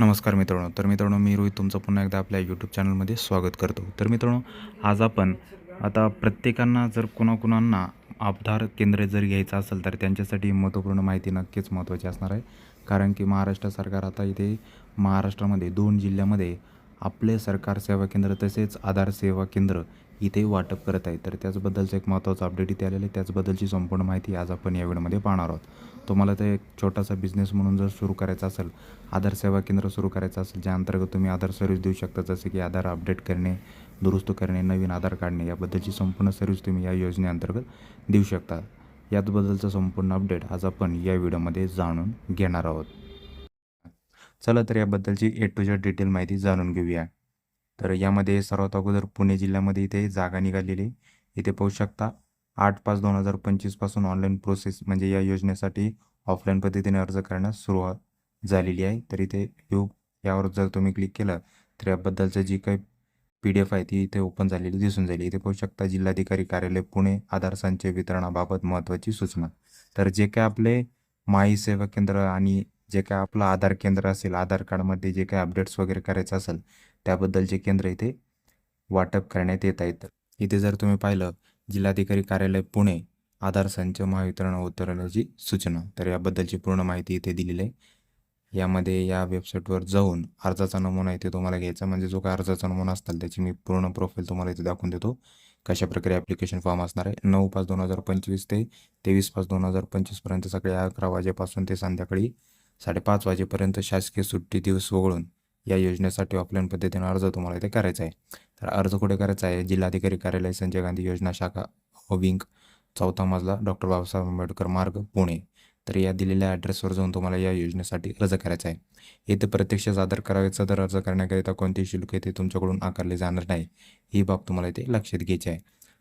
नमस्कार मित्रांनो. तर मित्रांनो मी रोहित तुमचं पुन्हा एकदा आपल्या यूट्यूब चॅनलमध्ये स्वागत करतो. तर मित्रांनो आज आपण आता प्रत्येकांना जर कुणाकुणांना आधार केंद्र जर घ्यायचं असेल तर त्यांच्यासाठी महत्त्वपूर्ण माहिती नक्कीच महत्त्वाची असणार आहे. कारण की महाराष्ट्र सरकार आता इथे महाराष्ट्रामध्ये दोन जिल्ह्यामध्ये आपले सरकार सेवा केंद्र तसेच आधार सेवा केंद्र इथे वाटप करत आहे. तर त्याचबद्दलचं एक महत्त्वाचं अपडेट इथे आलेलं आहे. त्याचबद्दलची संपूर्ण माहिती आज आपण या व्हिडिओमध्ये पाहणार आहोत. तुम्हाला ते एक छोटासा बिझनेस म्हणून जर सुरू करायचा असेल आधार सेवा केंद्र सुरू करायचं असेल ज्या अंतर्गत तुम्ही आधार सर्व्हिस देऊ शकता जसे की आधार अपडेट करणे दुरुस्त करणे नवीन आधार काढणे याबद्दलची संपूर्ण सर्व्हिस तुम्ही या योजनेअंतर्गत देऊ शकता. याबद्दलचं संपूर्ण अपडेट आज आपण या व्हिडिओमध्ये जाणून घेणार आहोत. चला तर याबद्दलची ए टू झेड डिटेल माहिती जाणून घेऊया. तर यामध्ये सर्वात अगोदर पुणे जिल्ह्यामध्ये इथे जागा निघालेली आहे. इथे पाहू शकता आठ पाच दोन हजार पंचवीसपासून ऑनलाईन प्रोसेस म्हणजे या योजनेसाठी ऑफलाईन पद्धतीने अर्ज करण्यास सुरुवात झालेली आहे. तर इथे व्यू यावर जर तुम्ही क्लिक केलं तर याबद्दलचं जी काही पी डी एफ आहे ती इथे ओपन झालेली दिसून जाईल. इथे पाहू शकता जिल्हाधिकारी कार्यालय पुणे आधार संचय वितरणाबाबत महत्त्वाची सूचना. तर जे काय आपले माई सेवा केंद्र आणि जे काय आपलं आधार केंद्र असेल आधार कार्डमध्ये जे काही अपडेट्स वगैरे करायचं असेल त्याबद्दलचे केंद्र इथे वाटप करण्यात येत आहेत. इथे जर तुम्ही पाहिलं जिल्हाधिकारी कार्यालय पुणे आधार संच महावितरण उतरवण्याची सूचना तर याबद्दलची पूर्ण माहिती इथे दिलेली आहे. यामध्ये या वेबसाईटवर जाऊन अर्जाचा नमुना इथे तुम्हाला घ्यायचा म्हणजे जो काय अर्जाचा नमुना असतील त्याची मी पूर्ण प्रोफाईल तुम्हाला इथे दाखवून देतो. कशाप्रकारे ॲप्लिकेशन फॉर्म असणार आहे नऊ पाच दोन हजार पंचवीस ते तेवीस पाच दोन हजार पंचवीसपर्यंत सकाळी अकरा वाजेपासून ते संध्याकाळी साडेपाच वाजेपर्यंत शासकीय सुट्टी दिवस वगळून या योजनेसाठी ऑफलाईन पद्धतीने अर्ज तुम्हाला इथे करायचा आहे. तर अर्ज कुठे करायचा आहे? जिल्हाधिकारी कार्यालय संजय गांधी योजना शाखा व विंग चौथा मजला डॉक्टर बाबासाहेब आंबेडकर मार्ग पुणे. तर या दिलेल्या ॲड्रेसवर जाऊन तुम्हाला या योजनेसाठी अर्ज करायचा आहे. येथे प्रत्यक्ष सादर करायचा तर अर्ज करण्याकरिता कोणतेही शुल्क येथे तुमच्याकडून आकारले जाणार नाही. ही बाब तुम्हाला इथे लक्षात घ्यायची आहे.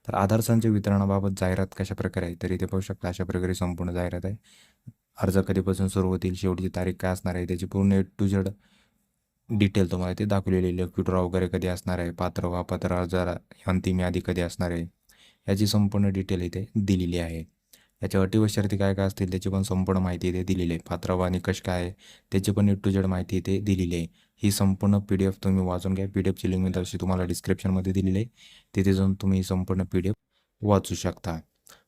तर आधार संच वितरणाबाबत जाहिरात कशा प्रकारे आहे? तर इथे पाहू शकता अशा प्रकारे संपूर्ण जाहिरात आहे. अर्ज कधीपासून सुरू होतील शेवटची तारीख काय असणार आहे त्याची पूर्ण ए टू झेड डिटेल तुम्हाला ते दाखवलेली लेक्युट्रा वगैरे कधी असणार आहे पात्र वापात्र अर्जाला अंतिम यादी कधी असणार आहे याची संपूर्ण डिटेल इथे दिलेली आहे. याच्या अटी व शर्ती काय काय असतील त्याची पण संपूर्ण माहिती इथे दिलेली आहे. पात्र वा निकष काय आहे त्याची पण ए टू झेड माहिती इथे दिलेली आहे. ही संपूर्ण पी डी एफ तुम्ही वाचून घ्या. पी डी एफची लिंक मी तशी तुम्हाला डिस्क्रिप्शनमध्ये दिलेली आहे. तिथे जाऊन तुम्ही संपूर्ण पी डी एफ वाचू शकता.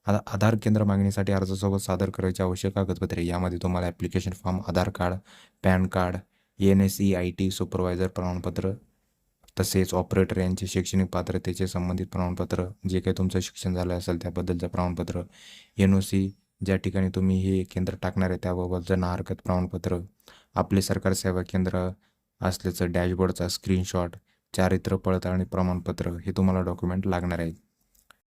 आता आधार केंद्र मागणीसाठी अर्जासोबत सादर करायची आवश्यक कागदपत्रे. यामध्ये तुम्हाला application form Aadhaar card PAN card N S E I T supervisor प्रमाणपत्र तसेच ऑपरेटर यांचे शैक्षणिक पात्रतेचे संबंधित प्रमाणपत्र जे काही तुमचं शिक्षण झालं असेल त्याबद्दलचं प्रमाणपत्र. एन ओ सी ज्या ठिकाणी तुम्ही हे केंद्र टाकणार आहे त्याबाबतचं ना हरकत प्रमाणपत्र. आपले सरकार सेवा केंद्र असल्याचं डॅशबोर्डचा स्क्रीनशॉट चारित्र पडताळणी प्रमाणपत्र हे तुम्हाला डॉक्युमेंट लागणार आहेत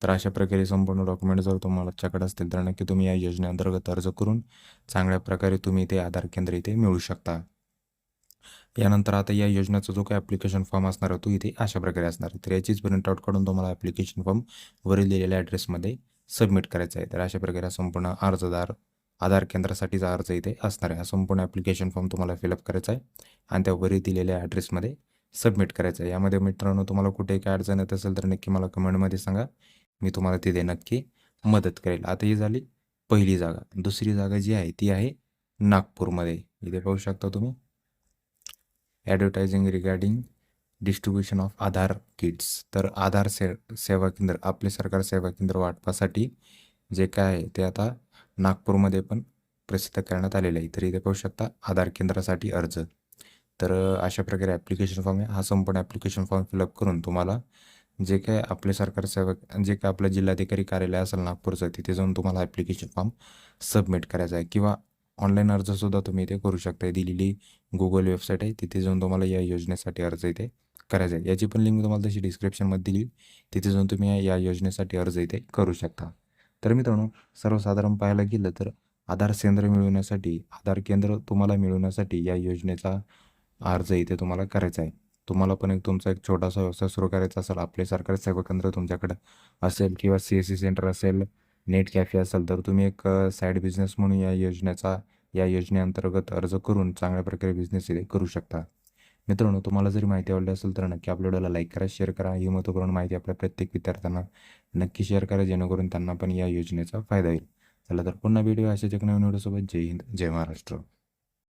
तर अशा प्रकारे संपूर्ण डॉक्युमेंट जर तुम्हाला तुमच्याकडे असतील तर नक्की तुम्ही या योजनेअंतर्गत अर्ज करून चांगल्या प्रकारे तुम्ही ते आधार केंद्र इथे मिळू शकता. यानंतर आता या योजनेचा जो काही ॲप्लिकेशन फॉर्म असणार आहे तो इथे अशा प्रकारे असणार तर याचीच प्रिंटआउट काढून तुम्हाला ॲप्लिकेशन फॉर्म वरील दिलेल्या ॲड्रेसमध्ये सबमिट करायचा आहे. तर अशा प्रकारे संपूर्ण अर्जदार आधार केंद्रासाठीचा अर्ज इथे असणार आहे. हा संपूर्ण ॲप्लिकेशन फॉर्म तुम्हाला फिलअप करायचा आहे आणि त्या वरील दिलेल्या ॲड्रेसमध्ये सबमिट करायचं आहे. यामध्ये मित्रांनो तुम्हाला कुठे काय अडचण येत असेल तर नक्की मला कमेंटमध्ये सांगा. मी तुम्हाला तिथे नक्की मदत करेल. आता ही झाली पहिली जागा. दुसरी जागा जी आहे ती आहे नागपूरमध्ये. इथे पाहू शकता तुम्ही. Advertising regarding distribution of Aadhaar kits तर आधार से सेवा केंद्र आपले सरकार सेवा केंद्र वाटपासाठी जे काय आहे ते आता नागपूरमध्ये पण प्रसिद्ध करण्यात आलेलं आहे. तर इथे पाहू शकता आधार केंद्रासाठी अर्ज. तर अशा प्रकारे ॲप्लिकेशन फॉर्म आहे. हा संपूर्ण ॲप्लिकेशन फॉर्म फिलअप करून तुम्हाला जे काय आपले सरकार सेवक जे काय आपलं जिल्हाधिकारी कार्यालय असेल नागपूरचं तिथे जाऊन तुम्हाला ॲप्लिकेशन फॉर्म सबमिट करायचा आहे. किंवा ऑनलाईन अर्जसुद्धा तुम्ही इथे करू शकता दिलेली गुगल वेबसाईट आहे. तिथे जाऊन तुम्हाला या योजनेसाठी अर्ज इथे करायचा आहे. याची पण लिंक तुम्हाला तशी डिस्क्रिप्शनमध्ये दिली. तिथे जाऊन तुम्ही या- या योजनेसाठी अर्ज इथे करू शकता. तर मित्रांनो सर्वसाधारण पाहायला गेलं तर आधार केंद्र मिळवण्यासाठी आधार केंद्र तुम्हाला मिळवण्यासाठी या योजनेचा अर्ज इथे तुम्हाला करायचा आहे. तुम्हाला पण एक तुमचा एक छोटासा व्यवसाय सुरू करायचा असेल आपले सरकारी सेवा केंद्र तुमच्याकडे असेल किंवा सी एस सी सेंटर असेल नेट कॅफे असेल तर तुम्ही एक साईड बिझनेस म्हणून या योजनेचा या योजनेअंतर्गत अर्ज करून चांगल्या प्रकारे बिझनेस इथे करू शकता. मित्रांनो तुम्हाला जरी माहिती आवडली असेल तर नक्की आपल्या व्हिडिओला लाईक करा शेअर करा. ही महत्त्वपूर्ण माहिती आपल्या प्रत्येक विद्यार्थ्यांना नक्की शेअर करा जेणेकरून त्यांना पण या योजनेचा फायदा होईल. चला तर पुन्हा व्हिडिओ अशाच एक नवीन व्हिडिओसोबत. जय हिंद जय महाराष्ट्र.